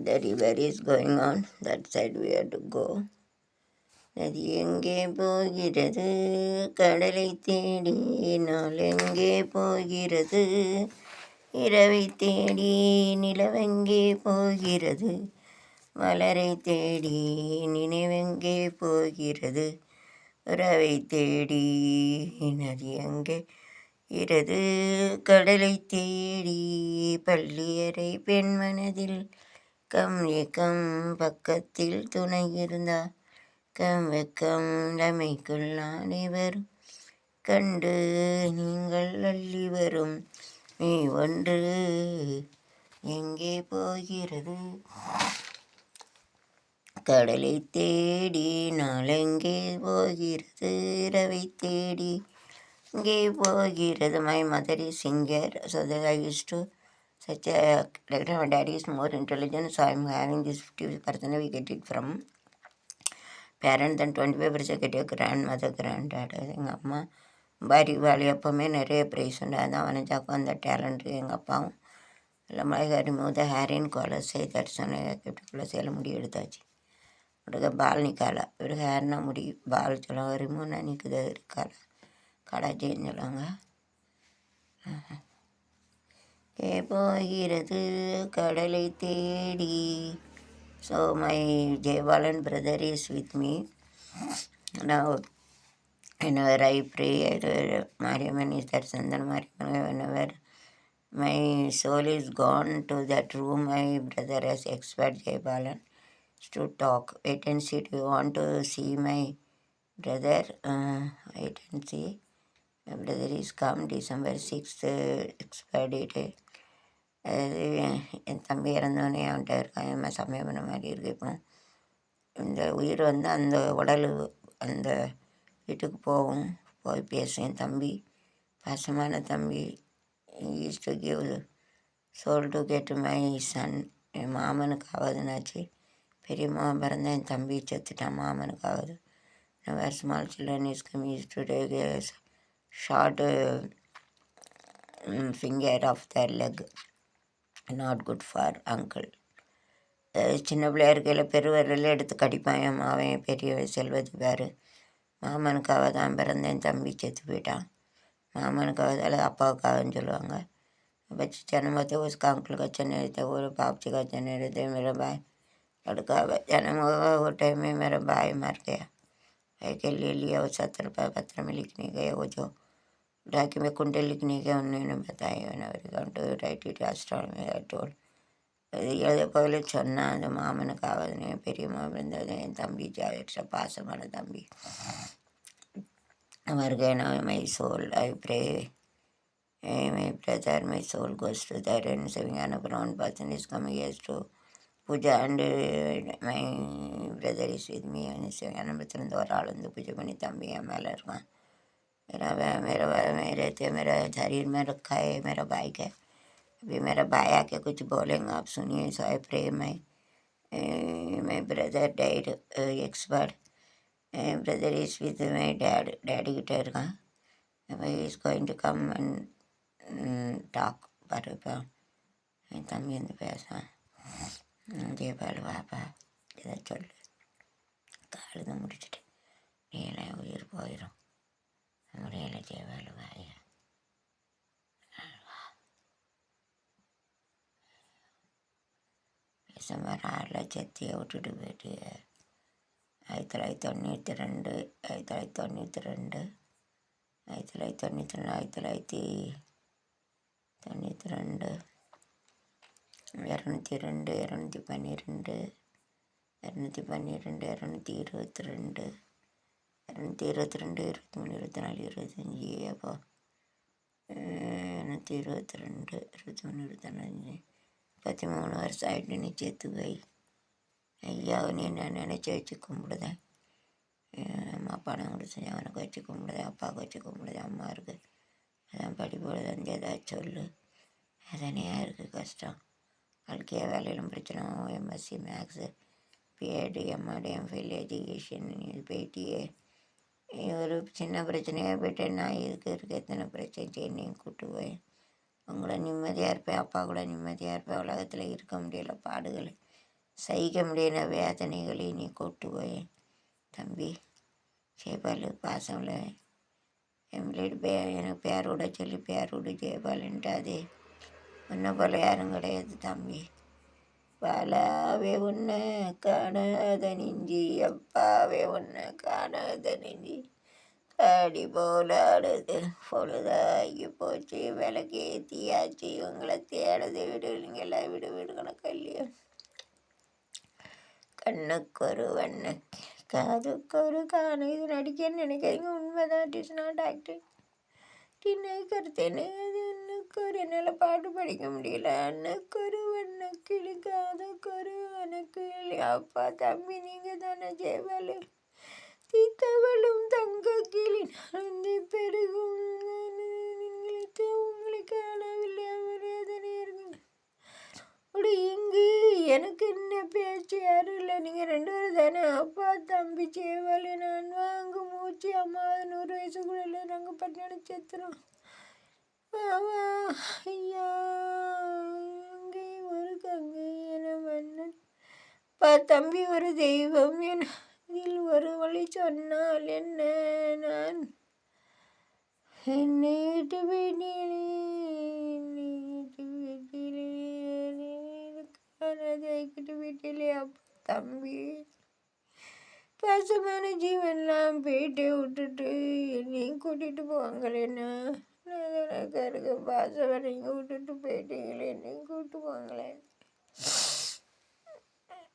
the river is going on. That side we have to go. நதி எங்கே போகிறது கடலை தேடி நாள் எங்கே போகிறது இரவை தேடி நிலவெங்கே போகிறது மலரை தேடி நினைவெங்கே போகிறது உறவை தேடி நதி எங்கே இரது கடலை தேடி பள்ளியறை பெண் மனதில் கம் ஏக்கம் பக்கத்தில் துணை இருந்தா கம் வெக்கம் நமைக்குள் அனைவரும் கண்டு நீங்கள் அள்ளி வரும். நீ ஒன்று எங்கே போகிறது? கடலை தேடி நாளெங்கே போகிறது? இரவை தேடி இங்கே போகிறது? My mother is singer so that such a character my daddy is more intelligent so i'm having this 50 percent we get it from. Parent then 25 percent get your grandmother எங்கள் அம்மா. பாரி வாலி அப்போவுமே நிறைய ப்ரைஸ் உண்டு அதான் வனஜாக்கும் அந்த டேலண்ட்டு எங்கள் அப்பாவும். எல்லாம் மலைகாரி மூத ஹேரின் கோலை செய்து தரிசனம் கிப்டுக்குள்ளே முடி எடுத்தாச்சு. இவருக்கு பால் நிற்கால இவருக்கு ஹேர்னா முடி பால் சொல்லுவாங்க ரிமூவ்னா நிற்குது இருக்கால. கடா செய்யுன்னு சொல்லுவாங்க போகிறது கடலை தேடி so my Jayabalan brother is with me நான் whenever I pray, either Mariamman is that Sandan Mariamman, whenever my soul is gone to that room, my brother has expired Jaibalan to talk. Wait and see. Do you want to see my brother? Uh, wait and see. My brother is come December 6th, uh, expired date. அது என் தம்பி இறந்தோடனே அவன்கிட்ட இருக்கான். என் சமயம் பண்ண மாதிரி இருக்கு இப்போ. இந்த உயிர் வந்து அந்த உடல் அந்த வீட்டுக்கு போகும். போய் பேசும். என் தம்பி பாசமான தம்பி. Is to give soul to get my son என் மாமனுக்கு ஆகுதுனாச்சு பெரிய மாமன் என் தம்பி செத்துட்டான். மாமனுக்கு ஆகுது வேறு small children is come is to short short finger of the leg not good for uncle சின்ன பிள்ளையா இருக்கையில் பெருவரில் எடுத்து கடிப்பான் என் மாவன் பெரிய செல்வத்து பேர் மாமனுக்காக தான் பிறந்தேன் தம்பி செத்து போயிட்டான் மாமனுக்காக தான் அப்பாவுக்காகன்னு சொல்லுவாங்க बच्चे जन्म होते उसका अंकल का चने रहते वो बाप जी का चने रहते मेरा भाई लड़का जन्म हुआ वो टाइम में मेरा भाई मर गया भाई के ले लिया वो सत्तर रुपये पत्र में लिखने गए वो जो डाकी में कुंडे लिखने के उन्होंने बताया टू राइट इट अस्ट्राल में टोल எழுத போகல சொன்னான் அந்த மாமனுக்கு ஆகுதுன்னு பெரிய மாமன் இருந்தது என் தம்பி ஜாவேக்ஷா பாசமான தம்பி Morgana, my soul, I pray. Hey, my brother, my soul goes to that and saving an brown person is coming here to Puja and uh, my brother is with me and saving an திறந்து ஒரு ஆள் வந்து பூஜை பண்ணி தம்பி என் மேலே இருக்கான் मेरा मेरा मेरे थे मेरा शरीर में रखा है मेरा भाई है अभी मेरा भाई आके कुछ बोलेंगे आप सुनिए सो प्रेम है my brother died uh, expired. My brother is with my dad, daddy retired. He is going to come and um, talk for about తమ్మి ఎందుకు పేసా దీపాలు పాప ఏదో చొల్లు కాళ్ళు ముడిచిటే నేనే ఉయిరు పోయిరం போயிடும் முடியல டிசம்பர் ஆறில் விட்டுட்டு போயிட்டு ஆயிரத்தி தொள்ளாயிரத்தி தொண்ணூற்றி ரெண்டு ஆயிரத்தி தொள்ளாயிரத்தி தொண்ணூற்றி ரெண்டு ஆயிரத்தி தொள்ளாயிரத்தி தொண்ணூற்றி ரெண்டு ஆயிரத்தி தொள்ளாயிரத்தி தொண்ணூற்றி ரெண்டு இரநூத்தி ரெண்டு இரநூத்தி பன்னிரெண்டு இரநூத்தி பன்னிரெண்டு இரநூத்தி இருபத்தி ரெண்டு இரநூத்தி இருபத்தி ரெண்டு இருபத்தி மூணு இருபத்தி நாலு இருபத்தஞ்சி அப்போ இரநூத்தி இருபத்தி ரெண்டு இருபத்தி மூணு இருபத்தி நாலு முப்பத்தி மூணு வருஷம் ஆகிட்டு நிச்சயத்து போய். ஐயாவை நீ நான் நினச்சி வச்சு கும்பிடுதேன் அம்மா பணம் கொடுத்து அவனுக்கு வச்சு கும்பிடுதேன் அப்பாவுக்கு வச்சு கும்பிடுதேன் அம்மா இருக்குது அதான் படிப்போட வந்து ஏதாச்சும் சொல்லு. அதனையா இருக்குது கஷ்டம். வாழ்க்கையாக வேலையிலும் பிரச்சனை எம்எஸ்சி மேக்ஸு பிஎட் எம்ஆடி எம்ஃபில் எஜுகேஷன் இது ஒரு சின்ன பிரச்சனையாக போயிட்டு நான் இதுக்கு இருக்க எத்தனை பிரச்சனை செய்ய நீ கூப்பிட்டு போய் அவங்கள நிம்மதியாக இருப்பேன் அப்பா கூட நிம்மதியாக இருப்பேன் உலகத்தில் இருக்க முடியல பாடுகள் சகிக்க முடியல வேதனைகளை நீ கூப்பிட்டு போய் தம்பி ஜெயபால் பாசம்ல என் பே எனக்கு பேர் விட சொல்லி பேர் விடு அது ஒன்றை போல் யாரும் கிடையாது தம்பி. பாலாவே உன்னை காணாத நெஞ்சி அப்பாவே உன்னை காணாத நெஞ்சி அடி போலாடுது பொழுதாகி போச்சு. விளக்கு ஏற்றியாச்சு உங்களை தேடுது விடு நீங்களாம் விடு விடு கணக்கல்லையோ கண்ணுக்கு ஒரு வண்ணு காதுக்கு ஒரு காணு. இது நடிக்கன்னு நினைக்கிறீங்க உண்மைதான். இட் இஸ் நாட் ஆக்டிங் டின்னை என்ன அது அண்ணுக்கு ஒரு என்னால் பாட்டு படிக்க முடியல. அண்ணுக்கு ஒரு எனக்கு கிளி குரு எனக்கு அப்பா தம்பி நீங்கள் தானே ஜெயவலு தீத்தவளும் தங்க கிளி நடந்து பெருகும். உங்களுக்கு உங்களை காணவில்லை. வேதனை இருக்கும் அப்படி இங்கு எனக்கு என்ன பேச்சு? யாரும் இல்லை நீங்கள் ரெண்டு பேரும் தானே? அப்பா தம்பி சேவல் நான் வாங்க மூச்சு அம்மா நூறு வயசுக்குள்ள இல்லை நாங்கள் பட்டினி செத்துறோம் ஆமா, ஐயா அங்கே ஒரு கங்கை என மன்னன் அப்பா தம்பி ஒரு தெய்வம் என் இதில் ஒரு வழி சொன்னால் என்ன நான்? என்னை விட்டு வீட்டிலே விட்டு வீட்டிலே ஜெயிக்கிட்டு அப்பா தம்பி பாசமான ஜீவன்லாம் போயிட்டு விட்டுட்டு என்னையும் கூட்டிகிட்டு போவாங்களேண்ணா நான் தானே இருக்க பாசமாக நீங்கள் விட்டுட்டு போயிட்டீங்களே என்னையும் கூப்பிட்டு போவாங்களேன்